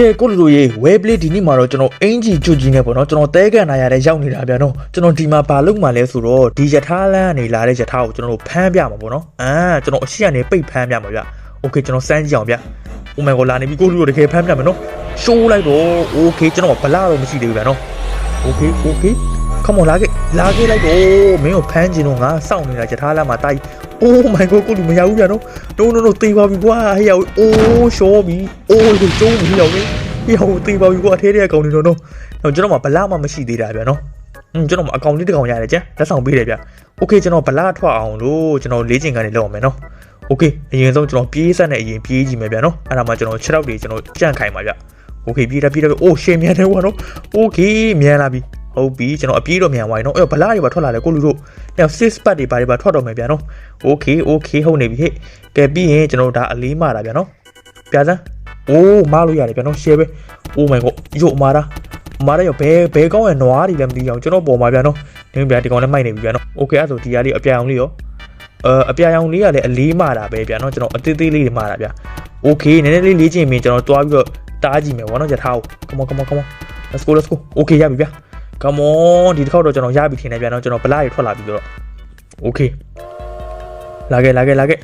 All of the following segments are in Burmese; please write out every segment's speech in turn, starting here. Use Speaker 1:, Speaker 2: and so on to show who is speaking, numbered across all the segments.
Speaker 1: ကဲကိုလူတို့ရေဝဲပလေးဒီနေ့မှာတော့ကျွန်တော်အင်ဂျီကျွတ်ကြီးနဲ့ပေါ့နော်ကျွန်တော်တဲကန်နာရတဲ့ရောက်နေတာဗျာနော်ကျွန်တော်ဒီမှာဘာလုပ်မှလဲဆိုတော့ဒီယထာလန်းကနေလာတဲ့ယထာကိုကျွန်တော်တို့ဖမ်းပြမှာပေါ့နော်အာကျွန်တော်အရှိကနေပိတ်ဖမ်းပြမှာဗျာโอเคကျွန်တော်စမ်းကြည့်အောင်ဗျာအိုမန်ကိုလာနေပြီကိုလူတို့တကယ်ဖမ်းပြမယ်နော်ရှိုးလိုက်တော့โอเคကျွန်တော်ဗလာတော့မရှိသေးဘူးဗျာနော်โอเคโอเค come on လာခဲ့လာခဲ့လိုက်တော့မင်းကိုဖမ်းကျင်တော့ငါစောင့်နေတာယထာလန်းမှာတိုက် Oh my god ကိုလူမရဘူးဗျာနော် no no no တေးပါပြီကွာဟဲ့ရောက်အိုးရှောပြီအိုးကျုံးပြီရောက်ပြီဟဲ့ရောက်တေးပါပြီကွာအထဲထဲအကောင်တွေတော့နော်တော့ကျွန်တော်မှဗလာမှမရှိသေးတာဗျာနော်อืมကျွန်တော်မှအကောင်လေးတစ်ကောင်ရတယ်ကျန်လက်ဆောင်ပေးတယ်ဗျာ okay ကျွန်တော်ဗလာထွက်အောင်လို့ကျွန်တော်လေးချင်ကနေလောက်အောင်မယ်နော် okay အရင်ဆုံးကျွန်တော်ပြေးဆက်နဲ့အရင်ပြေးကြည့်မယ်ဗျာနော်အဲ့ဒါမှကျွန်တော်6ရောက်တွေကျွန်တော်ကြန့်ခိုင်ပါဗျာ okay ပြေးတာပြေးတာအိုးရှင်းမြန်တယ်ကွာနော် okay မြန်လာပြီ ဟုတ်ပြီကျွန်တော်အပြေးတော့မြန်သွားပြီနော်အဲ့ဗလာတွေပါထွက်လာတယ်ကိုလူတို့အဲ့6 pack တွေပါတွေပါထွက်တော့မယ်ဗျာနော် okay okay ဟုတ်နေပြီဟဲ့ကဲပြီးရင်ကျွန်တော်ဒါအလေးမာတာဗျာနော်ပြာစမ်းအိုးမလို့ရတယ်ဗျာနော် share ပဲ oh my god ယိုမာတာမာတာရောဘဲဘဲကောင်းရဲ့နွားတွေလည်းမသိအောင်ကျွန်တော်ပေါ်မှာဗျာနော်နင်းဗျာဒီကောင်လည်းမိုက်နေပြီဗျာနော် okay အဲ့ဆိုဒီဟာလေးအပြာအောင်လေးရောအဲအပြာရောင်လေးကလည်းအလေးမာတာပဲဗျာနော်ကျွန်တော်အသေးသေးလေးတွေမာတာဗျာ okay နည်းနည်းလေးလေးချင်းမြင်ကျွန်တော်တွားပြီးတော့တားကြည့်မယ်ဗောနော်ယထာကို come on come on come on let's go let's go okay ရပြီဗျာ come on ဒီတစ်ခေါက်တော့ကျွန်တော်ရပြီထင်တယ်ဗျာနော်ကျွန်တော်ဗလာတွေထွက်လာပြီဆိုတော့ okay လာခဲ့လာခဲ့လာခဲ့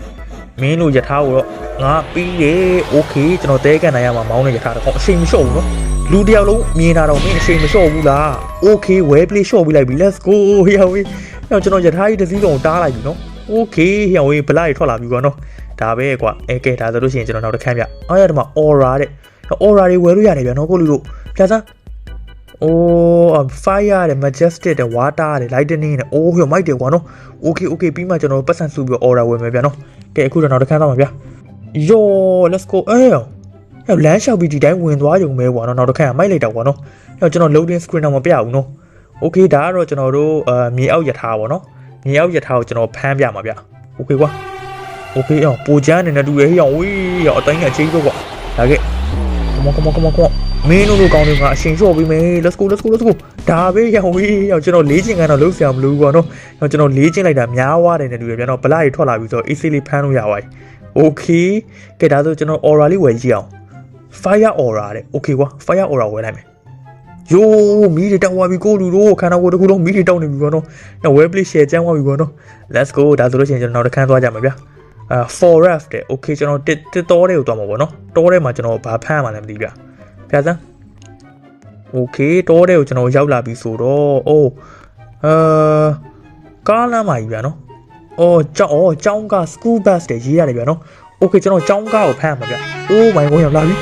Speaker 1: မင်းတို့ယထာကိုတော့ငါပြီးတယ်โอเคကျွန်တော်တဲကန်နိုင်ရမှာမောင်းနေယထာတော့အချိန်မလျှော့ဘူးနော်လူတစ်ယောက်လုံးမြင်တာတော့မင်းအချိန်မလျှော့ဘူးလားโอเค well play လျှော့ပြီးလိုက်ပြီ let's go ဟောဝေးအဲ့ကျွန်တော်ယထာကြီးတစ်စည်းလုံးတားလိုက်ပြီနော်โอเคဟောဝေးဗလာတွေထွက်လာပြီကွာနော်ဒါပဲကွာအဲကဲဒါဆိုလို့ရှိရင်ကျွန်တော်နောက်တစ်ခန်းပြအားရဒီမှာ aura တဲ့ aura တွေဝယ်လို့ရတယ်ဗျာနော်ကိုလူတို့ပြစမ်း အိုး fire တဲ့ majestic တဲ့ water တဲ့ lightning တဲ့အိုးဟိုမိုက်တယ်ကွာနော် okay okay ပြီးမှကျွန်တော်ပတ်စံစုပြီး order ဝင်မယ်ဗျာနော်ကဲအခုတော့နောက်တစ်ခါတော့မှာဗျာ yo let's go အေးဟဲ့လမ်းလျှောက်ပြီးဒီတိုင်းဝင်သွားရုံပဲကွာနော်နောက်တစ်ခါမိုက်လိုက်တော့ကွာနော်ဟဲ့ကျွန်တော် loading screen တော့မပြဘူးနော် okay ဒါကတော့ကျွန်တော်တို့အာမြေအောက်ယထာပေါ့နော်မြေအောက်ယထာကိုကျွန်တော်ဖမ်းပြမှာဗျာ okay ကွာ okay အောင်ပူချမ်းနေနေတူရဲ့ဟေ့အောင်ဝေးရောအတိုင်းကအချင်းတော့ကွာဒါကဲ come on come on come on come on မင်းတို့လိုကောင်းတွေကအရှင်လျှော့ပြီးမယ် let's go let's go let's go ဒါပဲရောင်ဝေးရောင်ကျွန်တော်လေးချင်ကတော့လုံးဆရာမလို့ပေါ့နော်ကျွန်တော်လေးချင်လိုက်တာများသွားတယ်နဲ့တူရပြန်တော့ဗလာတွေထွက်လာပြီးဆိုတော့ easy လေးဖမ်းလို့ရပါပြီ okay ကဲဒါဆိုကျွန်တော် aura လေးဝယ်ကြည့်အောင် fire aura တဲ့ okay ကွာ fire aura ဝယ်လိုက်မယ်ယိုးမီးတွေတောက်သွားပြီကိုလူတို့ခန္ဓာကိုယ်တစ်ခုလုံးမီးတွေတောက်နေပြီပေါ့နော်နော် web play share ကျန်းသွားပြီပေါ့နော် let's go ဒါဆိုလို့ရှိရင်ကျွန်တော်နောက်တစ်ခန်းသွားကြမှာဗျာအာ forest တဲ့ okay ကျွန်တော်တစ်တစ်တောတွေကိုသွားမှာပေါ့နော်တောထဲမှာကျွန်တော်ဘာဖမ်းမှလည်းမသိဗျာ ပြစမ်း okay တောထဲကိုကျွန်တော်ရောက်လာပြီဆိုတော့အိုးအာကားလမ်းမှာကြီးဗျာနော်အော်ကျောင်းအော်ကျောင်းက school bus တွေရေးရတယ်ဗျာနော် okay ကျွန်တော်ကျောင်းကားကိုဖမ်းမှာဗျာ oh my god ရောက်လာပြီ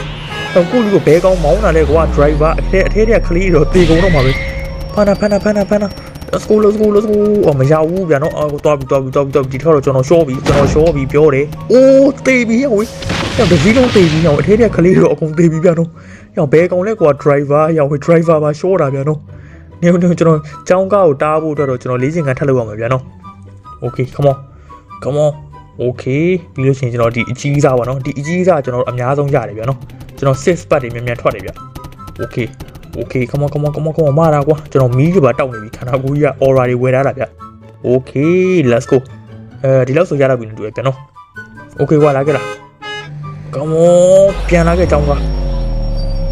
Speaker 1: တော့ကိုလူကဘဲကောင်းမောင်းလာလဲကွာ driver အထဲအထဲထဲကလေးတော့တေကုန်တော့မှာပဲဖမ်းတာဖမ်းတာဖမ်းတာဖမ်းတာ let's go let's go let's go အော်မရဘူးဗျာနော်အော်တော်ပြီတော်ပြီတော်ပြီတော်ပြီဒီထောက်တော့ကျွန်တော်ရှော့ပြီကျွန်တော်ရှော့ပြီပြောတယ်အိုးတေပြီဟောရောက်ဒီလုံးတေပြီဟောအထဲထဲကလေးတော့အကုန်တေပြီဗျာနော် ရောက်ဘဲကောင်လဲကွာ driver ရောက် driver ပါရှော့တာဗျာနော်နေနေကျွန်တော်ចောင်းကားကိုတားဖို့အတွက်တော့ကျွန်တော်လေးချင်ကန်ထပ်လုပ်ရမှာဗျာနော် okay come on come on okay ပြီးလို့ရှိရင်ကျွန်တော်ဒီအကြီးစားပါနော်ဒီအကြီးစားကျွန်တော်အများဆုံးရတယ်ဗျာနော်ကျွန်တော်6 part တွေမြန်မြန်ထွက်တယ်ဗျ okay okay come on come on come on come on မာတာကွာကျွန်တော်မီးတွေပါတောက်နေပြီခန္ဓာကိုယ်ကြီးက aura တွေဝယ်ထားတာဗျ okay let's go အဲဒီလောက်ဆိုရတော့ပြီလို့တွေ့ပြန်နော် okay ကွာလာခဲ့လား come on ပြန်လာခဲ့ကြောင်းက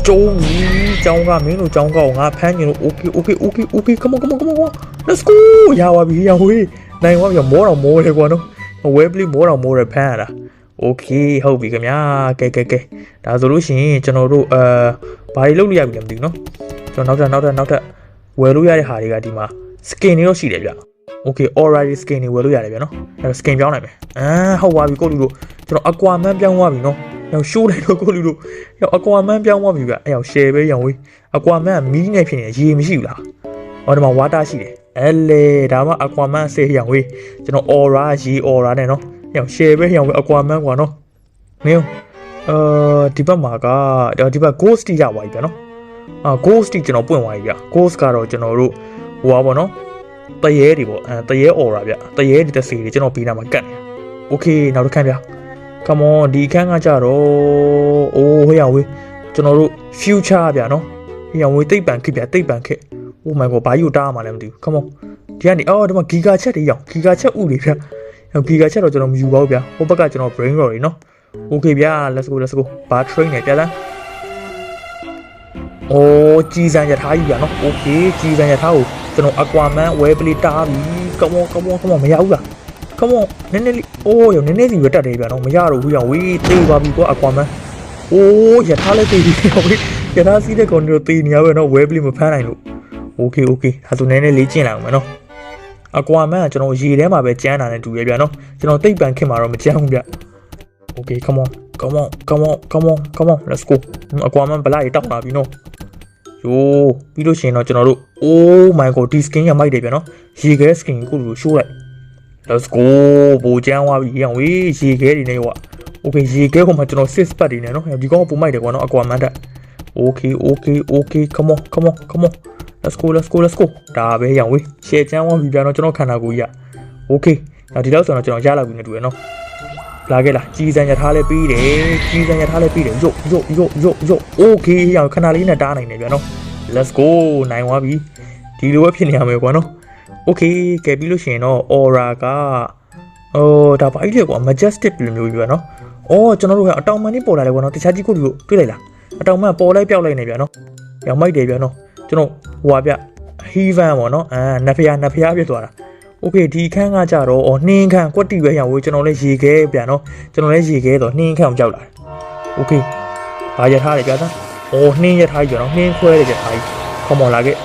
Speaker 1: ကျုံးကြီးကြောင်းကမင်းတို့ကြောင်းကောက်ငါဖမ်းနေလို့ okay okay okay okay come on come on come on come on let's go ရပါပြီရဝေးနိုင်သွားပြီမောတော့မောတယ်ကွာနော်ဝဲပလီမောတော့မောတယ်ဖမ်းရတာ okay ဟုတ်ပြီခင်ဗျာကဲကဲကဲဒါဆိုလို့ရှိရင်ကျွန်တော်တို့အာဘာတွေလုပ်လို့ရပြီလဲမသိဘူးနော်ကျွန်တော်နောက်ထပ်နောက်ထပ်နောက်ထပ်ဝယ်လို့ရတဲ့ဟာတွေကဒီမှာ skin တွေတော့ရှိတယ်ဗျ okay already skin တွေဝယ်လို့ရတယ်ဗျနော်အဲ skin ပြောင်းလိုက်မယ်အာဟုတ်ပါပြီကိုလူတို့ကျွန်တော် aquaman ပြောင်းသွားပြီနော် ရောက်ရှိုးလိုက်တော့ကိုလူတို့ရောက် aquaman ပြောင်းသွားပြီဗျအဲရောက် share ပဲရောင်ဝေး aquaman ကမီးနဲ့ဖြစ်နေရေမရှိဘူးလားဟောဒီမှာ water ရှိတယ်အဲလေဒါမှ aquaman ဆေးရောင်ဝေးကျွန်တော် aura ရေ aura နဲ့နော်ရောက် share ပဲရောင်ဝေး aquaman ကွာနော်မင်းအာဒီဘက်မှာကဒီဘက် ghost တိရပါပြီဗျနော်အာ ghost တိကျွန်တော်ပွင့်သွားပြီဗျ ghost ကတော့ကျွန်တော်တို့ဟိုပါပေါ့နော် တရေတွေပေါ့အဲတရေ aura ဗျတရေတွေတစ်စီတွေကျွန်တော်ပြီးနာမှာကတ်နေโอเคနောက်တစ်ခန်းဗျ come on ဒီခန်းကကြတော့အိုးဟေးရဝေးကျွန်တော်တို့ future ဗျနော်ဟေးရဝေးတိတ်ပံခစ်ဗျတိတ်ပံခစ် oh my god ဘာယူတားမှလည်းမသိဘူး come on ဒီကနေအော်ဒီမှာ giga chat တွေရောက် giga chat ဥတွေဗျ giga chat တော့ကျွန်တော်မယူပါဘူးဗျဟိုဘက်ကကျွန်တော် brain roll တွေနော် okay ဗျ let's go let's go ဘာ train နေပြလား အိုးကြီးစံရထားကြီးဗျာနော်โอเคကြီးစံရထားကိုကျွန်တော်အကွာမန်ဝဲပလီတားပြီကမောကမောကမောမရဘူးလား come on နည်းနည်းလေးအိုးရောနည်းနည်းစီပဲတက်တယ်ဗျာတော့မရတော့ဘူးရောဝေးသေးပါပြီကွာအကွာမန်းအိုးရထားလေးသေးပြီရောဝေးရထားစီးတဲ့ကောင်တို့သေးနေရပဲနော်ဝဲပလိမဖမ်းနိုင်လို့ okay okay ဒါဆိုနည်းနည်းလေးကျင်လာအောင်မယ်နော်အကွာမန်းကကျွန်တော်ရေထဲမှာပဲကျန်းတာနဲ့တူရဲ့ဗျာနော်ကျွန်တော်တိတ်ပန်ခင်မှာတော့မကျန်းဘူးဗျာ okay come on come on come on come on come on let's go အကွာမန်းဘလာရေတောက်လာပြီနော်ယိုးပြီးလို့ရှိရင်တော့ကျွန်တော်တို့ oh my god ဒီ skin ရမိုက်တယ်ဗျာနော်ရေခဲ skin ကိုလိုရှိုးလိုက် let's go ပူချမ်းသွားပြီရောင်ဝေးရေခဲတွေနဲ့ကွာ okay ရေခဲကိုမှကျွန်တော် six pack တွေနဲ့နော်ဒီကောင်ကပူမိုက်တယ်ကွာနော်အကွာမန်တက် okay okay okay come on come on come on let's go let's go let's go ဒါပဲရောင်ဝေးရှယ်ချမ်းသွားပြီပြန်တော့ကျွန်တော်ခန္ဓာကိုယ်ကြီးอ่ะ okay နောက်ဒီလောက်ဆိုတော့ကျွန်တော်ရလောက်ပြီနဲ့တူရယ်နော်လာခဲ့လားကြီးစံရထားလဲပြီးတယ်ကြီးစံရထားလဲပြီးတယ်ရုပ်ရုပ်ရုပ်ရုပ်ရုပ် okay ရောင်ခဏလေးနဲ့တားနိုင်တယ်ပြန်နော် let's go နိုင်သွားပြီဒီလိုပဲဖြစ်နေရမယ်ကွာနော် okay ကဲပြီးလို့ရှိရင်တော့ aura ကဟိုဒါဘာကြီးလဲကွာ majestic လိုမျိုးကြီးဗျာနော်အော်ကျွန်တော်တို့ကအတောင်မှန်နေပေါ်လာတယ်ကွာနော်တခြားကြီးကိုတွေ့လိုက်လားအတောင်မှန်ပေါ်လိုက်ပြောက်လိုက်နေဗျာနော်ရောင်မိုက်တယ်ဗျာနော်ကျွန်တော်ဟိုပါဗျ heaven ပေါ့နော်အာနဖျားနဖျားဖြစ်သွားတာ โอเคဒီခန်းကကြတော့အော်နှင်းခန်းကွက်တီပဲရအောင်ဝေးကျွန်တော်လည်းရေခဲပြန်နော်ကျွန်တော်လည်းရေခဲတော့နှင်းခန်းအောင်ကြောက်လာတယ်โอเคဘာရထားလဲပြသားအော်နှင်းရထားကြီးကျွန်တော်နှင်းခွဲတယ်ကြထားကြီးခေါမော်လာခဲ့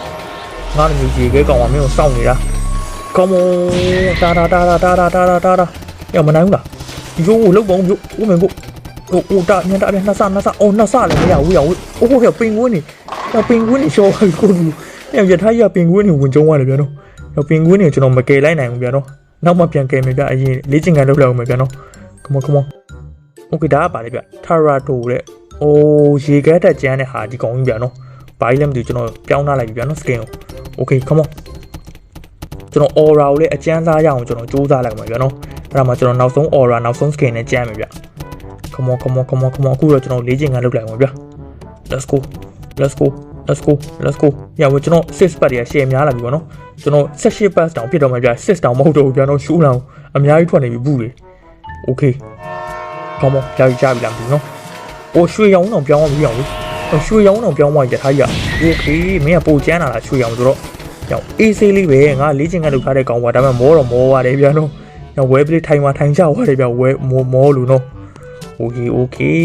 Speaker 1: ငါ့မျိုးရေခဲကောင်ကမင်းကိုစောင့်နေတာခေါမော်တာတာတာတာတာတာတာတာတာရမနိုင်ဘူးလားဒီလိုကိုလောက်ပေါင်းမျိုးဦးမင်းကိုဟိုဟိုတာညတာပြန်နှဆနှဆအော်နှဆလည်းမရဘူးရဘူးအိုးဟဲ့ပင်ကွင်းနေပင်ကွင်းနေရှော့ကိုလူရရထားကြီးပင်ကွင်းနေဝင်ကြုံရတယ်ဗျာနော်တော့ပင်ကွင်းတွေကျွန်တော်မကယ်လိုက်နိုင်ဘူးဗျာနော်နောက်မှပြန်ကယ်မယ်ဗျအရင်လေ့ကျင့်ခန်းလုပ်လိုက်အောင်မယ်ဗျာနော် come on come on okay ဒါကပါလေဗျထာရာတိုတဲ့အိုးရေခဲတက်ကျန်းတဲ့ဟာဒီကောင်ကြီးဗျာနော်ဘာကြီးလဲမသိဘူးကျွန်တော်ပြောင်းထားလိုက်ပြီဗျာနော် skin ကို okay come on ကျွန်တော် aura ကိုလည်းအကျန်းစားရအောင်ကျွန်တော်စူးစမ်းလိုက်မှာဗျာနော်အဲ့ဒါမှကျွန်တော်နောက်ဆုံး aura နောက်ဆုံး skin နဲ့ကျန်းမယ်ဗျ come on come on come on come on အခုတော့ကျွန်တော်လေ့ကျင့်ခန်းလုပ်လိုက်မှာဗျ let's go let's go let's go let's go ညဝကျွန်တော်6ပတ်တွေက share များလာပြီပေါ့နော်ကျွန်တော်18ပတ်တောင်ဖြစ်တော့မှပြ6တောင်မဟုတ်တော့ဘူးဗျာနော်ရှူးလောင်အများကြီးထွက်နေပြီဘူးလေ okay ကောင်းပါကြာကြာပြီလားမသိဘူးနော်အိုးရွှေရောင်တော့ပြောင်းအောင်မပြောင်းဘူး ရွှေရောင်တော့ပြောင်းသွားရထားကြီးอ่ะ okay မင်းကပိုကျန်းလာတာရွှေရောင်ဆိုတော့ကြောင်အေးဆေးလေးပဲငါလေ့ကျင့်ခန်းလုပ်ထားတဲ့ကောင်ကွာဒါပေမဲ့မောတော့မောပါတယ်ဗျာနော်ညဝဲပလေးထိုင်မှာထိုင်ကြသွားတယ်ဗျာဝဲမောမောလို့နော် okay okay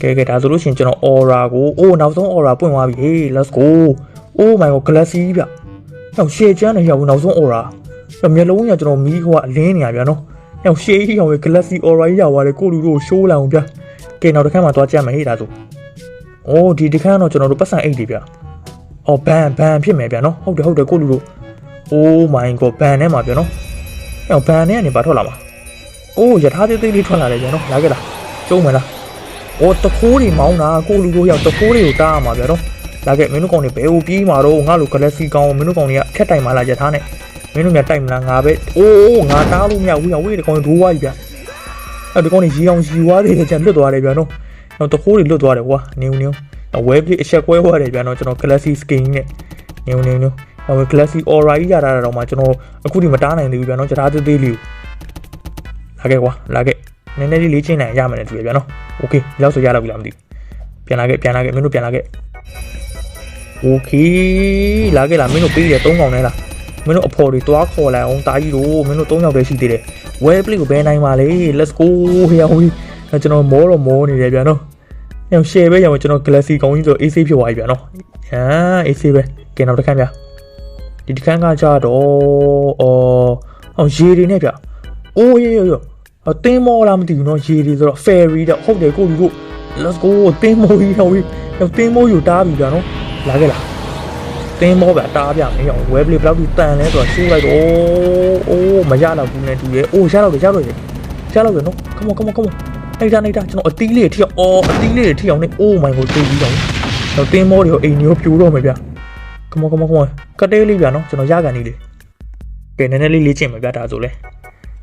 Speaker 1: ကဲကဲဒါဆိုလို့ရှိရင်ကျွန်တော် aura ကိုအိုးနောက်ဆုံး aura ပွင့်သွားပြီ hey let's go oh my god glassy ဗျ။နောက်ရှေ့ချမ်းနေရောက်နောက်ဆုံး aura ။မျက်လုံးကကျွန်တော်မီးဟိုကအလင်းနေရဗျာနော်။နောက်ရှေ့ကြီးရောက်ရ glassy aura ကြီးရောက်သွားတယ်ကိုလူတို့ရှိုးလာအောင်ဗျာ။ကဲနောက်တစ်ခါမှသွားကြမ်းမယ်ဟေ့ဒါဆို။ အိုးဒီတစ်ခါတော့ကျွန်တော်တို့ပတ်စံအိတ်တွေဗျ။အော်ဘန်ဘန်ဖြစ်မယ်ဗျာနော်။ဟုတ်တယ်ဟုတ်တယ်ကိုလူတို့။ oh my god ဘန်ထဲမှာဗျာနော်။နောက်ဘန်ထဲကနေပါထွက်လာမှာ။အိုးယထာသေးသေးလေးထွက်လာတယ်ဗျာနော်။လာခဲ့လား။ကျုံးမလား။အော်တခိုးတွေမောင်းတာကိုလူတို့ရောက်တခိုးတွေကိုတားရမှာဗျာနော်။လာခဲ့မင်းတို့ကောင်တွေဘယ်ကိုပြေးမှာတော့ငါလို galaxy ကောင်မင်းတို့ကောင်တွေကခက်တိုင်မှလာကြထားနဲ့မင်းတို့များတိုက်မလားငါပဲအိုးငါတားလို့မရဘူးဝေးဒီကောင်တွေဒိုးဝါကြီးဗျအဲ့ဒီကောင်တွေရီအောင်ရီဝါတွေကျန်လွတ်သွားတယ်ဗျာနော် တော့တခိုးတွေလွတ်သွားတယ်ကွာနင်းနင်းဝဲပြေးအချက်ကွဲသွားတယ်ပြန်တော့ကျွန်တော် Galaxy Skin နဲ့နင်းနင်းနင်းဒါပေမဲ့ Galaxy Aura ကြီးရတာတော့မှကျွန်တော်အခုဒီမတားနိုင်သေးဘူးပြန်တော့ကြတာသေးသေးလေးကိုလာခဲ့ကွာလာခဲ့နည်းနည်းလေးလေ့ကျင့်နိုင်ရမယ်တူပြန်တော့ Okay ရောက်ဆိုရတော့ပြီလားမသိဘူးပြန်လာခဲ့ပြန်လာခဲ့မင်းတို့ပြန်လာခဲ့ Okay လာခဲ့လားမင်းတို့ပေးရ၃កောင်နဲ့လားမင်းတို့အဖော်တွေတွားခေါ်လိုက်အောင်တာကြီးတို့မင်းတို့၃ယောက်ပဲရှိသေးတယ် web play ကိုဘယ်နိုင်ပါလဲ let's go ဟေးဟေးကျွန်တော်မောတော့မောနေတယ်ပြန်တော့ င် share ပဲရအောင်ကျွန်တော် galaxy ကောင်းကြီးဆို AC ဖြစ်သွားပြီဗျာနော်ဟာ AC ပဲကဲနောက်တစ်ခါဗျာဒီတစ်ခါကကြတော့အော်အောင်ရေတွေနဲ့ဗျာအိုးရေရေရေအတင်းမောလားမသိဘူးနော်ရေတွေဆိုတော့ ferry တော့ဟုတ်တယ်ကိုလူတို့ let's go တင်းမောကြီးဟောကြီးတင်းမောယူတားပြီဗျာနော်လာခဲ့လားတင်းမောဗျာတားပြမင်းအောင်ဝဲပလေးဘယ်လောက်ထိတန်လဲဆိုတော့ရှိုးလိုက်တော့အိုးမရတော့ဘူးနဲ့တူရဲ့အိုးရတော့ရတော့ရရတော့ရနော် come on come on come on နိုင်တာနိုင်တာကျွန်တော်အတီးလေးထိအောင်အော်အတီးလေးထိအောင်နေ oh my god တေးပြီးတော့တော့တင်းမောတွေကိုအိမ်မျိုးပြိုတော့မယ်ဗျာ come on come on come on ကတေးလေးဗျာနော်ကျွန်တော်ရကန်နေလေကဲနည်းနည်းလေးလေ့ကျင့်မယ်ဗျာဒါဆိုလဲ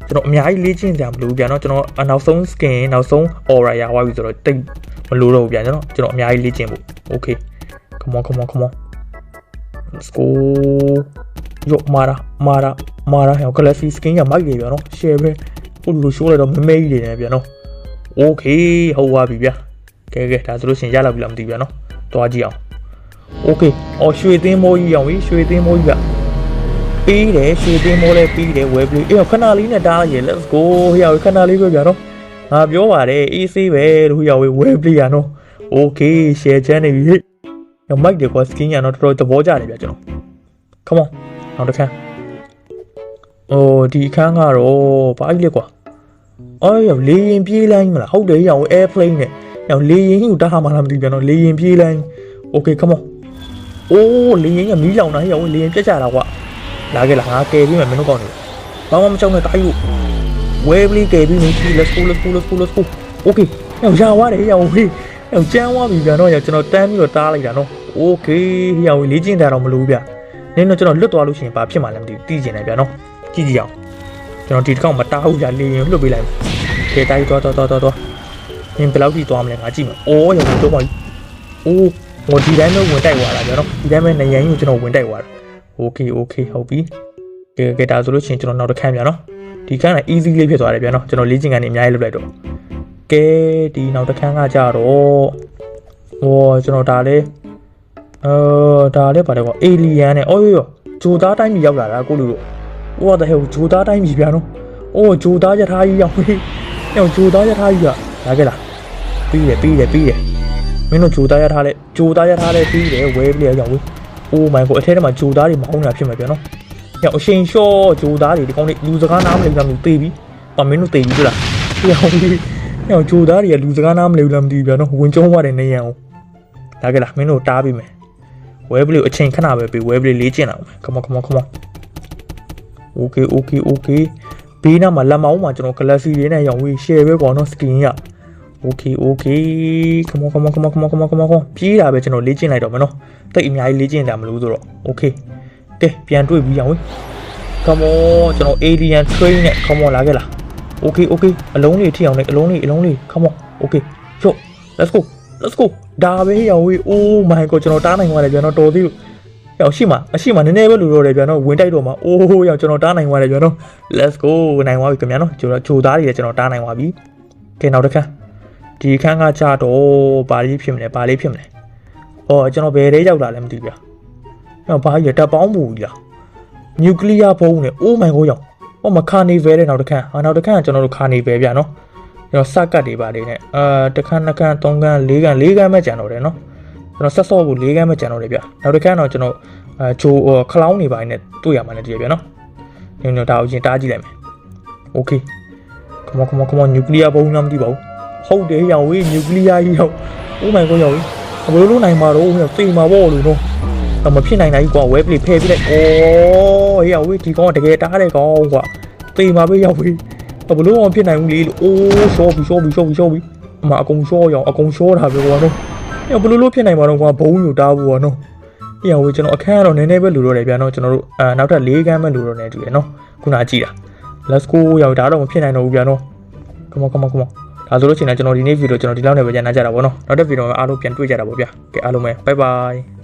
Speaker 1: ကျွန်တော်အများကြီးလေ့ကျင့်ကြမလို့ဗျာနော်ကျွန်တော်နောက်ဆုံး skin နောက်ဆုံး aura ရသွားပြီဆိုတော့တိတ်မလို့တော့ဘူးဗျာကျွန်တော်ကျွန်တော်အများကြီးလေ့ကျင့်ဖို့ okay come on come on come on let's go ယောမာရာမာရာမာရာဟဲ့ galaxy skin ရမိုက်တယ်ဗျာနော် share ပဲဟိုလိုရှိုးလိုက်တော့မမေးကြီးနေတယ်ဗျာနော် okay ဟုတ်ပါပြီဗျာကဲကဲဒါဆိုလို့ရှင်ရလာပြီလားမသိဗျာနော်တွားကြည့်အောင် โอเคအော်ရွှေသင်းမိုးကြီးရောင်ပြီရွှေသင်းမိုးကြီးကပြီးတယ်ရွှေသင်းမိုးလည်းပြီးတယ်ဝယ်ပြီးအေးခဏလေးနဲ့တားရ let's go ဟိုခဏလေးပဲဗျာနော်ငါပြောပါတယ် AC ပဲလို့ဟိုရောဝယ်ပြီးရနော် okay share ချမ်းနေပြီဟဲ့ညမိုက်တယ်ကွာ skin ရတော့တော်တော်သဘောကျတယ်ဗျာကျွန်တော် come on နောက်တစ်ခါအိုးဒီအခန်းကတော့ဘာကြီးလဲကွာ အော်ရောလေရင်ပြေးလိုင်းမလားဟုတ်တယ်ရော airplane နဲ့ရောလေရင်ကြီးကိုတားမှလားမသိပြန်တော့လေရင်ပြေးလိုင်း okay come on အိုးလေရင်ကမီးလောင်တာဟဲ့ရောလေရင်ပြတ်ကြတာကွာလာခဲ့လားငါကယ်ပြီးမယ်မင်းတို့ကောင်းနေဘာမှမကြောက်နဲ့တားယူဝဲပလီကယ်ပြီးနေပြီ let's go let's go let's go let's go okay ရောရသွားတယ်ရောဟေးရောကျန်းသွားပြီပြန်တော့ရောကျွန်တော်တန်းပြီးတော့တားလိုက်တာနော် okay ရောလေ့ကျင့်တာတော့မလို့ဗျနင်းတော့ကျွန်တော်လွတ်သွားလို့ရှိရင်ဘာဖြစ်မှလည်းမသိဘူးတီးကျင်တယ်ဗျနော်ကြည့်ကြည့်အောင် ကျွန်တော်ဒီတစ်ခေါက်မတားဘူးဗျလေရင်လွတ်ပေးလိုက်မယ်ကဲတိုင်းသွားသွားသွားသွားသွားနင်းဘယ်လောက်ထိသွားမလဲငါကြည့်မယ်အိုးရောတော့ပါအိုးဟိုဒီတိုင်းတော့ဝင်တိုက်သွားတာဗျနော်ဒီတိုင်းပဲနေရင်ကိုကျွန်တော်ဝင်တိုက်သွားတာ okay okay ဟုတ်ပြီကဲကဲဒါဆိုလို့ရှိရင်ကျွန်တော်နောက်တစ်ခန်းဗျနော်ဒီခန်းက easy လေးဖြစ်သွားတယ်ဗျနော်ကျွန်တော်လေ့ကျင့်ခန်းနေအများကြီးလုပ်လိုက်တော့ကဲဒီနောက်တစ်ခန်းကကြတော့ဟောကျွန်တော်ဒါလေးအော်ဒါလေးပါတယ်ကွာ alien နဲ့အော်ရောရောဂျိုသားတိုင်းပြည်ရောက်လာတာကိုလူတို့ what the hell ဂျိုသားတိုင်းပြည်ဗျာနော်အိုးဂျိုသားရထားကြီးရောက်ပြီဟဲ့ဂျိုသားရထားကြီးကလာခဲ့လားပြီးတယ်ပြီးတယ်ပြီးတယ်မင်းတို့ဂျိုသားရထားလဲဂျိုသားရထားလဲပြီးတယ်ဝဲပြီးရရောက်ဝေးအိုးမိုင်ကိုအထက်ထဲမှာဂျိုသားတွေမဟုတ်တာဖြစ်မှာပြန်နော်။ညအရှင်လျှော့ဂျိုသားတွေဒီကောင်းလေးလူစကားနားမလည်ဘူးလားမသိသေးပြီ။ပါမင်းတို့သိပြီလား။ပြောင်းပြီးညဂျိုသားတွေကလူစကားနားမလည်ဘူးလားမသိဘူးပြန်နော်။ဝင်ကျုံးသွားတယ်နေရန်အောင်။ဒါကလားမင်းတို့တားပြီမယ်။ဝဲပလေးအချိန်ခဏပဲပြီးဝဲပလေးလေးကျင်အောင်။ Come on come on come on. Okay okay okay ဘေးနားမှာလက်မောင်းမှာကျွန်တော် galaxy တွေနဲ့ရောင်ဝေး share ပဲကွာနော် skin ရ okay okay come on come on come on come on come on come on come on ပြေးတာပဲကျွန်တော်လေ့ကျင့်လိုက်တော့မယ်နော်တိတ်အများကြီးလေ့ကျင့်တာမလို့ဆိုတော့ okay ကဲပြန်တွေ့ပြီးရအောင်ဝေး come on ကျွန်တော် alien train နဲ့ come on လာခဲ့လား okay okay အလုံးလေးထိအောင်လေအလုံးလေးအလုံးလေး come on okay ချော့ let's go let's go ဒါပဲရအောင်ဝေး oh my god ကျွန်တော်တားနိုင်သွားတယ်ပြန်တော့တော်သေးလို့ ရောက်ရှိမှာအရှိမှာနည်းနည်းပဲလူတော့တယ်ပြန်တော့ဝင်တိုက်တော့မှာအိုးရောက်ကျွန်တော်တားနိုင်သွားတယ်ပြန်တော့ let's go နိုင်သွားပြီခင်ဗျာနော်ကျွန်တော်ဂျိုသားတွေလည်းကျွန်တော်တားနိုင်သွားပြီကဲနောက်တစ်ခါဒီခန်းကကြတော့ဘာလေးဖြစ်မလဲဘာလေးဖြစ်မလဲ။အော်ကျွန်တော်ဘယ်ထဲရောက်လာလဲမသိဘူးဗျာ။အဲ့ဘာကြီးတက်ပေါင်းပူကြီးလား။နျူကလ িয়ার ဘုံနဲ့ Oh my god ရောက်။ဟောမခါနေဗယ်တဲ့နောက်တစ်ခန်း။အာနောက်တစ်ခန်းကကျွန်တော်တို့ခါနေဗယ်ဗျာနော်။ကျွန်တော်စက်ကတ်တွေပါလေးနဲ့အာတစ်ခန်းနှစ်ခန်းသုံးခန်းလေးခန်းလေးခန်းပဲကြံတော့တယ်နော်။ ကျွန်တော်ဆက်စော့ကိုလေးခန်းပဲကြံတော့တယ်ဗျာ။နောက်တစ်ခန်းတော့ကျွန်တော်အဲဂျိုခလောင်းနေပါနဲ့တွေ့ရမှာလည်းတည်းဗျာနော်။ညညဒါကိုရင်တားကြည့်လိုက်မယ်။ Okay ။ come on come on come on နျူကလ িয়ার ဘုံလားမသိပါဘူး။ ဟုတ်တယ်ရောင်ဝေးနျူကလ িয়ার ကြီးရောက်အိုးမိုင်ကိုရောက်ဘယ်လိုလုပ်နိုင်မှာတော့ဟိုသေမှာပေါ့လို့နော်တော့မဖြစ်နိုင်နိုင်ဘူးကွာဝဲပလီဖယ်ပြလိုက်ဩဟေးရောက်ဝေးဒီကောင်ကတကယ်တားတဲ့ကောင်ကွာသေမှာပဲရောက်ဝေးဘယ်လိုမှဖြစ်နိုင်ဘူးလေလို့အိုးရှော့ပြီရှော့ပြီရှော့ပြီရှော့ပြီအမအကုန်ရှော့ရောင်အကုန်ရှော့တာပဲကွာနော် ညဘယ်လိုလုပ်ဖြစ်နိုင်မှာတော့ကွာဘုံယူတားဘူးကွာနော်ဟေးရောက်ဝေးကျွန်တော်အခန်းကတော့နည်းနည်းပဲလူတော့တယ်ဗျာနော်ကျွန်တော်တို့အာနောက်ထပ်၄ခန်းပဲလူတော့နေတူတယ်နော်ခုနကြည့်တာ let's go ရောက်ဒါတော့မဖြစ်နိုင်တော့ဘူးဗျာနော် come on come on come on ဒါဆိုလို့ရှိရင်လည်းကျွန်တော်ဒီနေ့ဗီဒီယိုကျွန်တော်ဒီလောက်နဲ့ပဲညံ့ကြတာပေါ့နော်နောက်တဲ့ဗီဒီယိုမှာအားလုံးပြန်တွေ့ကြတာပေါ့ဗျာကဲအားလုံးပဲ bye bye